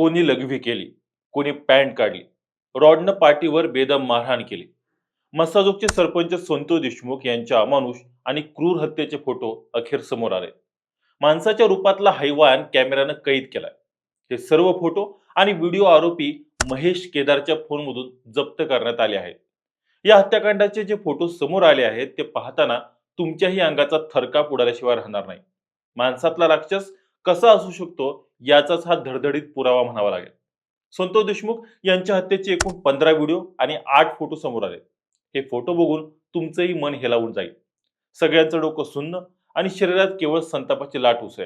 कोणी लघवी केली कोणी पॅन्ट काढली रॉडनं पाठीवर बेदम मारहाण केली. मसाजोगचे सरपंच संतोष देशमुख यांच्या अमानुष आणि क्रूर हत्येचे फोटो अखेर समोर आले. माणसाच्या रूपातला हैवान कॅमेऱ्यानं कैद केलाय. हे सर्व फोटो आणि व्हिडिओ आरोपी महेश केदारच्या फोनमधून जप्त करण्यात आले आहेत. या हत्याकांडाचे जे फोटो समोर आले आहेत ते पाहताना तुमच्याही अंगाचा थरकाप उडाल्याशिवाय राहणार नाही. माणसातला राक्षस कसा असू शकतो याचाच हा धडधडीत पुरावा म्हणावा लागेल. संतोष देशमुख यांच्या हत्येचे एकूण पंधरा व्हिडिओ आणि आठ फोटो समोर आले हे फोटो बघून तुमचंही मन हेलावून जाईल. सगळ्यांचं डोकं सुन्न आणि शरीरात केवळ संतापाची लाट उसळ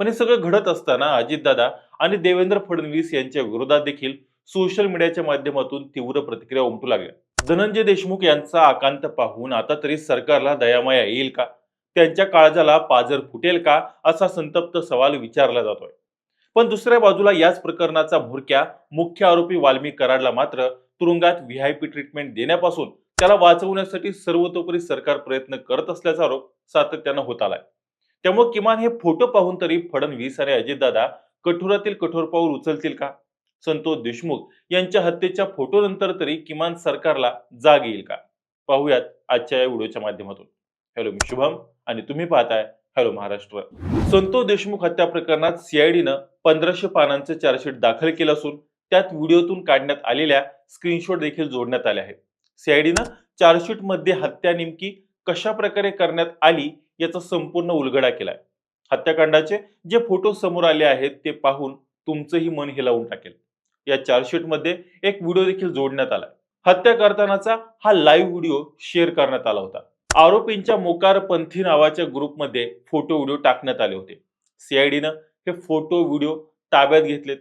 पण हे सगळं घडत असताना अजितदादा आणि देवेंद्र फडणवीस यांच्या विरोधात देखील सोशल मीडियाच्या माध्यमातून तीव्र प्रतिक्रिया उमटू लागल्या. धनंजय देशमुख यांचा आकांत पाहून आता तरी सरकारला दयामाया येईल का? त्यांच्या काळजाला पाजर फुटेल का? असा संतप्त सवाल विचारला जातोय. पण दुसऱ्या बाजूला याच प्रकरणाचा भुरक्या मुख्य आरोपी वाल्मी कराडला मात्र तुरुंगात व्हीआयपी ट्रीटमेंट देण्यापासून त्याला वाचवण्यासाठी सर्वतोपरी सरकार प्रयत्न करत असल्याचा आरोप सातत्यानं होत आलाय. त्यामुळे किमान हे फोटो पाहून तरी फडणवीस आणि अजितदादा कठोरातील कठोर पाऊल उचलतील का? संतोष देशमुख यांच्या हत्येच्या फोटो नंतर तरी किमान सरकारला जाग येईल का? पाहूयात आजच्या या व्हिडिओच्या माध्यमातून. हॅलो मी शुभम आणि तुम्ही पाहताय हॅलो महाराष्ट्र. संतोष देशमुख हत्या प्रकरणात सीआयडीनं पंधराशे पानांचे चार्जशीट दाखल केलं असून त्यात व्हिडिओतून काढण्यात आलेल्या स्क्रीनशॉट देखील जोडण्यात आले आहेत. सीआयडीनं चार्जशीटमध्ये हत्या नेमकी कशा प्रकारे करण्यात आली याचा संपूर्ण उलगडा केलाय. हत्याकांडाचे जे फोटो समोर आले आहेत ते पाहून तुमचंही मन हेलावून टाकेल. या चार्जशीटमध्ये एक व्हिडिओ देखील जोडण्यात आलाय. हत्या करतानाचा हा लाईव्ह व्हिडिओ शेअर करण्यात आला होता. आरोपींच्या मोकारपंथी नावाच्या ग्रुपमध्ये फोटो व्हिडिओ टाकण्यात आले होते. सीआयडीनं हे फोटो व्हिडिओ ताब्यात घेतलेत.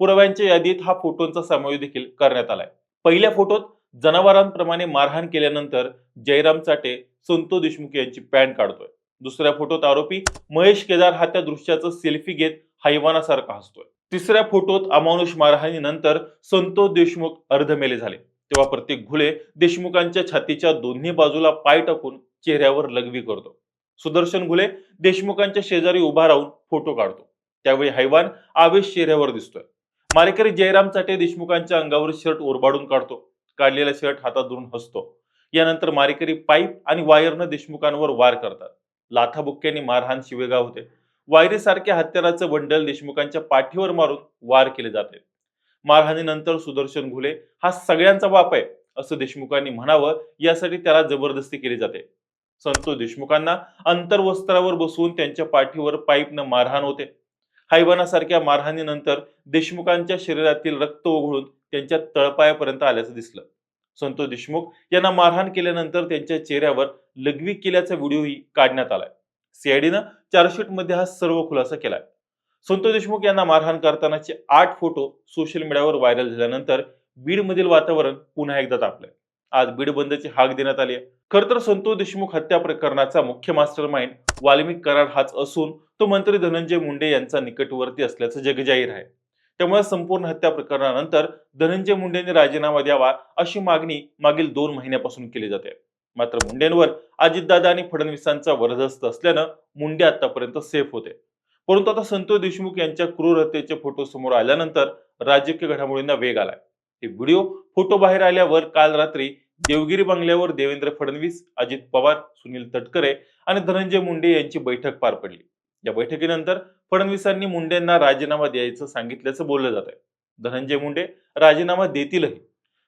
पुराव्यांच्या यादीत हा फोटोंचा समावेश देखील करण्यात आलाय. पहिल्या फोटोत जनावरांप्रमाणे मारहाण केल्यानंतर जयराम चाटे संतो देशमुख यांची पॅन्ट काढतोय. दुसऱ्या फोटोत आरोपी महेश केदार हा त्या दृश्याचं सेल्फी घेत हैवानासारखा हसतोय. तिसऱ्या फोटोत अमानुष मारहाणीनंतर संतोष देशमुख अर्धमेले झाले. तेव्हा प्रत्येक घुले देशमुखांच्या छातीच्या दोन्ही बाजूला पाय टाकून चेहऱ्यावर लघवी करतो. सुदर्शन घुले देशमुखांच्या शेजारी उभा राहून फोटो काढतो. त्यावेळी हैवान आवेश चेहऱ्यावर दिसतोय. मारेकरी जयराम चाटे देशमुखांच्या अंगावर शर्ट ओरबाडून काढतो. काढलेला शर्ट हातात धरून हसतो. यानंतर मारेकरी पाईप आणि वायरनं देशमुखांवर वार करतात. लाथाबुक्क्यांनी मारहाण शिवेगाव होते. वायरीसारख्या हत्याराचं बंडल देशमुखांच्या पाठीवर मारून वार केले जाते. मारहाणीनंतर सुदर्शन घुले हा सगळ्यांचा बाप आहे असं देशमुखांनी म्हणावं यासाठी त्याला जबरदस्ती केली जाते. संतोष देशमुखांना अंतर्वस्त्रावर बसवून त्यांच्या पाठीवर पाईपनं मारहाण होते. हैवानासारख्या मारहाणीनंतर देशमुखांच्या शरीरातील रक्त ओघळून त्यांच्या तळपायापर्यंत आल्याचं दिसलं. संतोष देशमुख यांना मारहाण केल्यानंतर त्यांच्या चेहऱ्यावर लघवी केल्याचा व्हिडिओही काढण्यात आलाय. सीआयडीनं चार्जशीटमध्ये हा सर्व खुलासा केलाय. संतोष देशमुख यांना मारहाण करतानाचे आठ फोटो सोशल मीडियावर व्हायरल झाल्यानंतर बीडमधील वातावरण पुन्हा एकदा तापलंय. आज बीड बंदची हाक देण्यात आली खर तर संतोष देशमुख हत्या प्रकरणाचा मुख्य मास्टर माइंड वाल्मिक कराड हाच असून तो मंत्री धनंजय मुंडे यांचा निकटवर्ती असल्याचं जगजाहीर आहे. त्यामुळे संपूर्ण हत्या प्रकरणानंतर धनंजय मुंडेंनी राजीनामा द्यावा अशी मागणी मागील दोन महिन्यापासून केली जाते. मात्र मुंडेंवर अजितदादा आणि फडणवीसांचा वरदस्त असल्यानं मुंडे आतापर्यंत सेफ होते. परंतु आता संतोष देशमुख यांच्या क्रूर हत्येचे फोटो समोर आल्यानंतर राजकीय घडामोडींना वेग आलाय. हे व्हिडिओ फोटो बाहेर आल्यावर काल रात्री देवगिरी बंगल्यावर देवेंद्र फडणवीस अजित पवार सुनील तटकरे आणि धनंजय मुंडे यांची बैठक पार पडली. या बैठकीनंतर फडणवीसांनी मुंडेंना राजीनामा द्यायचं सांगितल्याचं बोललं जात आहे धनंजय मुंडे राजीनामा देतीलही.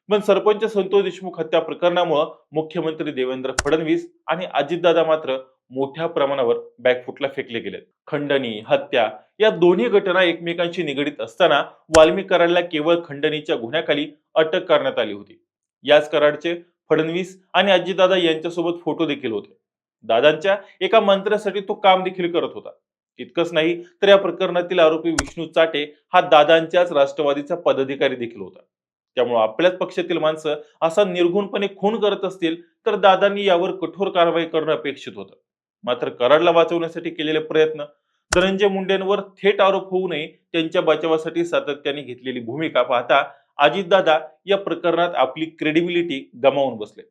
पण सरपंच संतोष देशमुख हत्या प्रकरणामुळे मुख्यमंत्री देवेंद्र फडणवीस आणि अजितदादा मात्र मोठ्या प्रमाणावर बॅकफुटला फेकले गेलेत. खंडणी हत्या या दोन्ही घटना एकमेकांशी निगडीत असताना वाल्मिक कराडला केवळ खंडणीच्या गुन्ह्याखाली अटक करण्यात आली होती. याच कराडचे फडणवीस आणि आजीदादा यांच्यासोबत फोटो देखील होते. दादांच्या एका मंत्र्यासाठी तो काम देखील करत होता. इतकंच नाही तर या प्रकरणातील आरोपी विष्णू चाटे हा दादांच्याच राष्ट्रवादीचा पदाधिकारी देखील होता. त्यामुळे आपल्याच पक्षातील माणसं असा निर्गुणपणे खून करत असतील तर दादांनी यावर कठोर कारवाई करणं अपेक्षित होतं. मात्र कराडला वाचवण्यासाठी केलेले प्रयत्न धनंजय मुंडेंवर थेट आरोप होऊ नये त्यांच्या बचावासाठी सातत्याने घेतलेली भूमिका पाहता अजितदादा या प्रकरणात आपली क्रेडिबिलिटी गमावून बसले.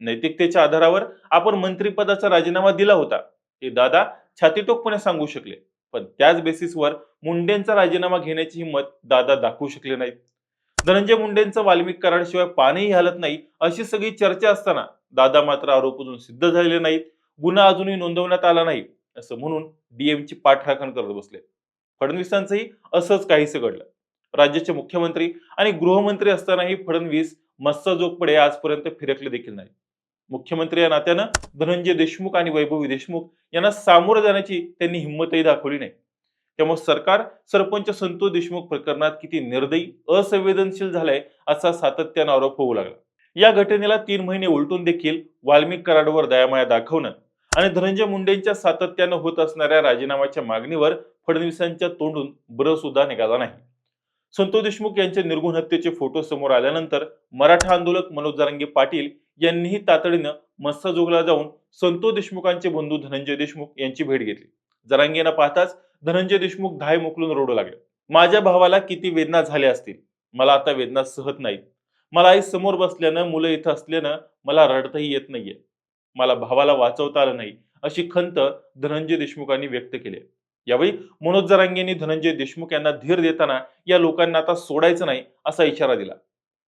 नैतिकतेच्या आधारावर आपण मंत्रिपदाचा राजीनामा दिला होता. हे दादा छातीटोकपणे सांगू शकले पण त्याच बेसिसवर मुंडेंचा राजीनामा घेण्याची हिंमत दादा दाखवू शकले नाहीत. धनंजय मुंडेंचं वाल्मिक कराडशिवाय पाणीही हलत नाही अशी सगळी चर्चा असताना दादा मात्र आरोप अजून सिद्ध झालेले नाहीत. गुन्हा अजूनही नोंदवण्यात आला नाही असं म्हणून डीएमची पाठराखण करत बसले. फडणवीसांचंही असंच काहीसं घडलं. राज्याचे मुख्यमंत्री आणि गृहमंत्री असतानाही फडणवीस मस्साजोगपडे आजपर्यंत फिरकले देखील नाही मुख्यमंत्री या नात्यानं धनंजय देशमुख आणि वैभवी देशमुख यांना सामोरं जाण्याची त्यांनी हिंमतही दाखवली नाही. त्यामुळे सरकार सरपंच संतोष देशमुख प्रकरणात किती निर्दयी असंवेदनशील झालंय असा सातत्यानं आरोप होऊ लागला. या घटनेला तीन महिने उलटून देखील वाल्मिक कराडवर दयामाया दाखवणं आणि धनंजय मुंडेंच्या सातत्यानं होत असणाऱ्या राजीनाम्याच्या मागणीवर फडणवीसांच्या तोंडून ब्र सुद्धा निघाला नाही. संतोष देशमुख यांच्या निर्गुण हत्येचे फोटो समोर आल्यानंतर मराठा आंदोलक मनोज जरांगे पाटील यांनीही तातडीनं मस्साजोगला जाऊन संतोष देशमुखांचे बंधू धनंजय देशमुख यांची भेट घेतली. जरांगेनं पाहताच धनंजय देशमुख धाय मोकलून रोडू लागले. माझ्या भावाला किती वेदना झाल्या असतील. मला आता वेदना सहत नाहीत. मला आई समोर बसल्यानं मुलं इथं असल्यानं मला रडताही येत नाहीये. मला भावाला वाचवता आलं नाही अशी खंत धनंजय देशमुखांनी व्यक्त केली. आहे. यावेळी मनोज जरांगेंनी धनंजय देशमुख यांना धीर देताना या लोकांना आता सोडायचं नाही असा इशारा दिला.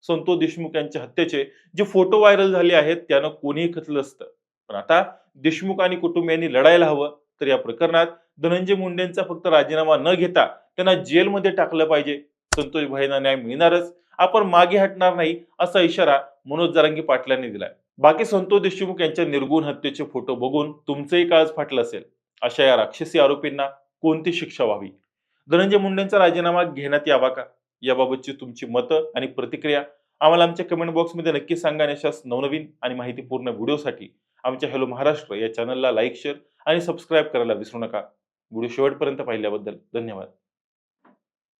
संतोष देशमुख यांच्या हत्येचे जे फोटो व्हायरल झाले आहेत त्यानं कोणीही खचलं असतं. पण आता देशमुख आणि कुटुंबियांनी लढायला हवं तर या प्रकरणात धनंजय मुंडेंचा फक्त राजीनामा न घेता त्यांना जेलमध्ये टाकलं पाहिजे. संतोष भाईंना न्याय मिळणारच आपण मागे हटणार नाही असा इशारा मनोज जरांगी पाटलांनी दिलाय. बाकी संतोष देशमुख यांच्या निर्गुण हत्येचे फोटो बघून तुमचंही काळज फाटलं असेल अशा या राक्षसी आरोपींना कोणती शिक्षा व्हावी? धनंजय मुंडेंचा राजीनामा घेण्यात यावा का? याबाबतची तुमची मतं आणि प्रतिक्रिया आम्हाला आमच्या कमेंट बॉक्समध्ये नक्की सांगा आणि अशाच नवनवीन आणि माहितीपूर्ण व्हिडिओसाठी आमच्या हॅलो महाराष्ट्र या चॅनलला लाईक शेअर आणि सबस्क्राईब करायला विसरू नका. व्हिडिओ शेवटपर्यंत पाहिल्याबद्दल धन्यवाद.